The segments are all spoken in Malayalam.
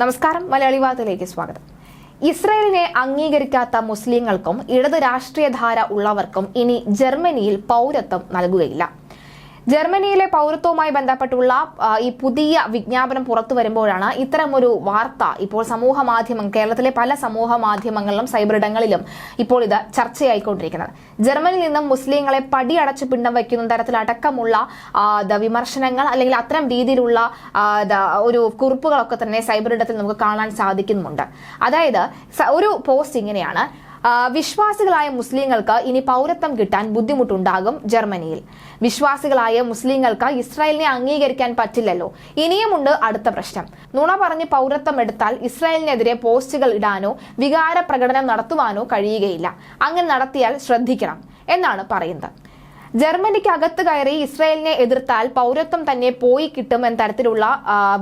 നമസ്കാരം മലയാളി വാർത്തയിലേക്ക് സ്വാഗതം. ഇസ്രയേലിനെ അംഗീകരിക്കാത്ത മുസ്ലിങ്ങൾക്കും ഇടത് രാഷ്ട്രീയധാര ഉള്ളവർക്കും ഇനി ജർമ്മനിയിൽ പൗരത്വം നൽകുകയില്ല. ജർമ്മനിയിലെ പൗരത്വവുമായി ബന്ധപ്പെട്ടുള്ള ഈ പുതിയ വിജ്ഞാപനം പുറത്തു വരുമ്പോഴാണ് ഇത്തരമൊരു വാർത്ത ഇപ്പോൾ സമൂഹ മാധ്യമം കേരളത്തിലെ പല സമൂഹ മാധ്യമങ്ങളിലും സൈബർ ഇടങ്ങളിലും ഇപ്പോൾ ഇത് ചർച്ചയായിക്കൊണ്ടിരിക്കുന്നത്. ജർമ്മനിയിൽ നിന്നും മുസ്ലിങ്ങളെ പടിയടച്ച് പിണ്ടം വയ്ക്കുന്ന തരത്തിലടക്കമുള്ള വിമർശനങ്ങൾ അല്ലെങ്കിൽ അത്തരം രീതിയിലുള്ള ഒരു കുറിപ്പുകളൊക്കെ തന്നെ സൈബർ ഇടത്തിൽ നമുക്ക് കാണാൻ സാധിക്കുന്നുണ്ട് അതായത് ഒരു പോസ്റ്റ് ഇങ്ങനെയാണ്. വിശ്വാസികളായ മുസ്ലിങ്ങൾക്ക് ഇനി പൗരത്വം കിട്ടാൻ ബുദ്ധിമുട്ടുണ്ടാകും ജർമ്മനിയിൽ. വിശ്വാസികളായ മുസ്ലിങ്ങൾക്ക് ഇസ്രായേലിനെ അംഗീകരിക്കാൻ പറ്റില്ലല്ലോ. ഇനിയുമുണ്ട് അടുത്ത പ്രശ്നം. നുണ പറഞ്ഞ് പൗരത്വം എടുത്താൽ ഇസ്രായേലിനെതിരെ പോസ്റ്റുകൾ ഇടാനോ വികാര പ്രകടനം നടത്തുവാനോ കഴിയുകയില്ല. അങ്ങനെ നടത്തിയാൽ ശ്രദ്ധിക്കണം എന്നാണ് പറയുന്നത്. ജർമ്മനിക്ക് അകത്ത് കയറി ഇസ്രായേലിനെ എതിർത്താൽ പൗരത്വം തന്നെ പോയി കിട്ടും എന്ന തരത്തിലുള്ള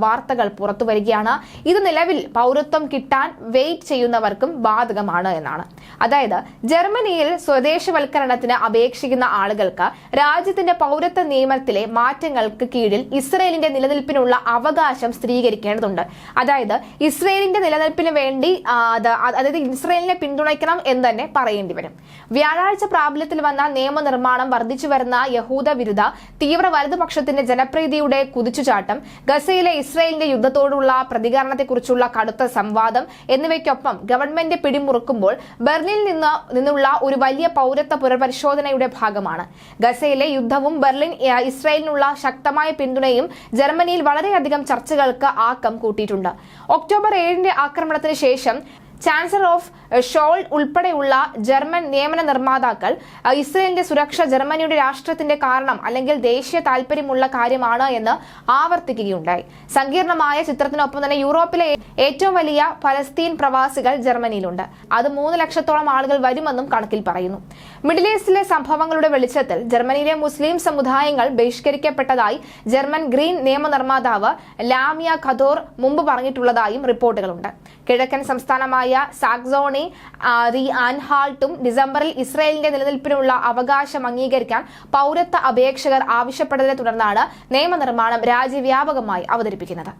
വാർത്തകൾ പുറത്തു വരികയാണ്. ഇത് നിലവിൽ പൗരത്വം കിട്ടാൻ വെയിറ്റ് ചെയ്യുന്നവർക്കും ബാധകമാണ് എന്നാണ്. അതായത് ജർമ്മനിയിൽ സ്വദേശവൽക്കരണത്തിന് അപേക്ഷിക്കുന്ന ആളുകൾക്ക് രാജ്യത്തിന്റെ പൗരത്വ നിയമത്തിലെ മാറ്റങ്ങൾക്ക് കീഴിൽ ഇസ്രയേലിന്റെ നിലനിൽപ്പിനുള്ള അവകാശം സ്ഥിരീകരിക്കേണ്ടതുണ്ട്. അതായത് ഇസ്രയേലിന്റെ നിലനിൽപ്പിന് വേണ്ടി അതായത് ഇസ്രയേലിനെ പിന്തുണയ്ക്കണം എന്ന് തന്നെ പറയേണ്ടി വരും. വ്യാഴാഴ്ച പ്രാബല്യത്തിൽ വന്ന നിയമനിർമ്മാണം വർദ്ധിച്ചു വരുന്ന യഹൂദ വിരുദ്ധ തീവ്ര വലതുപക്ഷത്തിന്റെ ജനപ്രീതിയുടെ കുതിച്ചുചാട്ടം ഗസയിലെ ഇസ്രയേലിന്റെ യുദ്ധത്തോടുള്ള പ്രതികരണത്തെക്കുറിച്ചുള്ള കടുത്ത സംവാദം എന്നിവയ്ക്കൊപ്പം ഗവൺമെന്റ് പിടിമുറുക്കുമ്പോൾ ബെർലിനിൽ നിന്ന് നിന്നുള്ള ഒരു വലിയ പൗരത്വ പുനഃപരിശോധനയുടെ ഭാഗമാണ്. ഗസയിലെ യുദ്ധവും ബെർലിൻ ഇസ്രായേലിനുള്ള ശക്തമായ പിന്തുണയും ജർമ്മനിയിൽ വളരെയധികം ചർച്ചകൾക്ക് ആക്കം കൂട്ടിയിട്ടുണ്ട്. ഒക്ടോബർ ഏഴിന്റെ ആക്രമണത്തിന് ശേഷം ചാൻസലർ ഓഫ് ഷോൾ ഉൾപ്പെടെയുള്ള ജർമ്മൻ നിയമന നിർമ്മാതാക്കൾ ഇസ്രയേലിന്റെ സുരക്ഷ ജർമ്മനിയുടെ രാഷ്ട്രത്തിന്റെ കാരണം അല്ലെങ്കിൽ ദേശീയ താല്പര്യമുള്ള കാര്യമാണ് എന്ന് ആവർത്തിക്കുകയുണ്ടായി. സങ്കീർണമായ ചിത്രത്തിനൊപ്പം തന്നെ യൂറോപ്പിലെ ഏറ്റവും വലിയ ഫലസ്തീൻ പ്രവാസികൾ ജർമ്മനിയിലുണ്ട്. അത് മൂന്ന് ലക്ഷത്തോളം ആളുകൾ വരുമെന്നും കണക്കിൽ പറയുന്നു. മിഡിൽ ഈസ്റ്റിലെ സംഭവങ്ങളുടെ വെളിച്ചത്തിൽ ജർമ്മനിയിലെ മുസ്ലിം സമുദായങ്ങൾ ബഹിഷ്കരിക്കപ്പെട്ടതായി ജർമ്മൻ ഗ്രീൻ നിയമനിർമ്മാതാവ് ലാമിയ ഖദോർ മുമ്പ് പറഞ്ഞിട്ടുള്ളതായും റിപ്പോർട്ടുകളുണ്ട്. കിഴക്കൻ സംസ്ഥാനമായ സാക്സോണി ആ, റീ ആൻഹാൾട്ടും ഡിസംബറിൽ ഇസ്രയേലിന്റെ നിലനിൽപ്പിനുള്ള അവകാശം അംഗീകരിക്കാൻ പൗരത്വ അപേക്ഷകർ ആവശ്യപ്പെട്ടതിനെ തുടർന്നാണ് നിയമനിർമ്മാണം രാജ്യവ്യാപകമായി അവതരിപ്പിക്കുന്നത്.